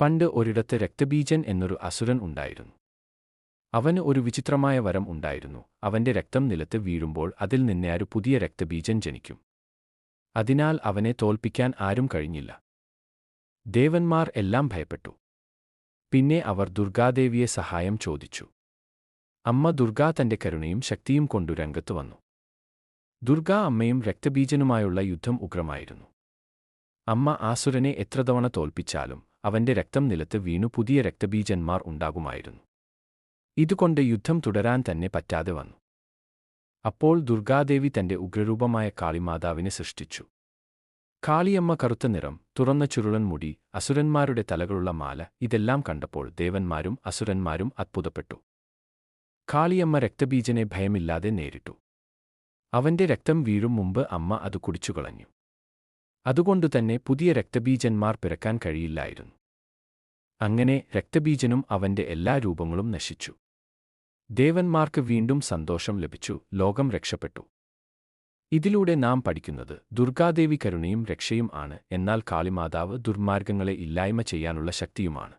പണ്ട് ഒരിടത്ത് രക്തബീജൻ എന്നൊരു അസുരൻ ഉണ്ടായിരുന്നു. അവന് ഒരു വിചിത്രമായ വരം ഉണ്ടായിരുന്നു. അവന്റെ രക്തം നിലത്ത് വീഴുമ്പോൾ അതിൽ നിന്ന് ഒരു പുതിയ രക്തബീജൻ ജനിക്കും. അതിനാൽ അവനെ തോൽപ്പിക്കാൻ ആരും കഴിഞ്ഞില്ല. ദേവന്മാർ എല്ലാം ഭയപ്പെട്ടു. പിന്നെ അവർ ദുർഗാദേവിയെ സഹായം ചോദിച്ചു. അമ്മ ദുർഗാ തന്റെ കരുണയും ശക്തിയും കൊണ്ടു രംഗത്തു വന്നു. ദുർഗാ അമ്മയും രക്തബീജനുമായുള്ള യുദ്ധം ഉഗ്രമായിരുന്നു. അമ്മ ആസുരനെ എത്ര തവണ തോൽപ്പിച്ചാലും അവന്റെ രക്തം നിലത്ത് വീണു പുതിയ രക്തബീജന്മാർ ഉണ്ടാകുമായിരുന്നു. ഇതുകൊണ്ട് യുദ്ധം തുടരാൻ തന്നെ പറ്റാതെ വന്നു. അപ്പോൾ ദുർഗാദേവി തന്റെ ഉഗ്രരൂപമായ കാളിമാതാവിനെ സൃഷ്ടിച്ചു. കാളിയമ്മ കറുത്ത നിറം തുറന്ന ചുരുളൻ മുടി അസുരന്മാരുടെ തലകളുള്ള മാല ഇതെല്ലാം കണ്ടപ്പോൾ ദേവന്മാരും അസുരന്മാരും അത്ഭുതപ്പെട്ടു. കാളിയമ്മ രക്തബീജനെ ഭയമില്ലാതെ നേരിട്ടു. അവന്റെ രക്തം വീഴും മുമ്പ് അമ്മ അത് കുടിച്ചുകളഞ്ഞു. അതുകൊണ്ടുതന്നെ പുതിയ രക്തബീജന്മാർ പിറക്കാൻ കഴിയില്ലായിരുന്നു. അങ്ങനെ രക്തബീജനും അവന്റെ എല്ലാ രൂപങ്ങളും നശിച്ചു. ദേവന്മാർക്ക് വീണ്ടും സന്തോഷം ലഭിച്ചു ലോകം രക്ഷപ്പെട്ടു. ഇതിലൂടെ നാം പഠിക്കുന്നത് ദുർഗാദേവി കരുണയും രക്ഷയും ആണ് എന്നാൽ കാളിമാതാവ് ദുർമാർഗങ്ങളെ ഇല്ലായ്മ ചെയ്യാനുള്ള ശക്തിയുമാണ്.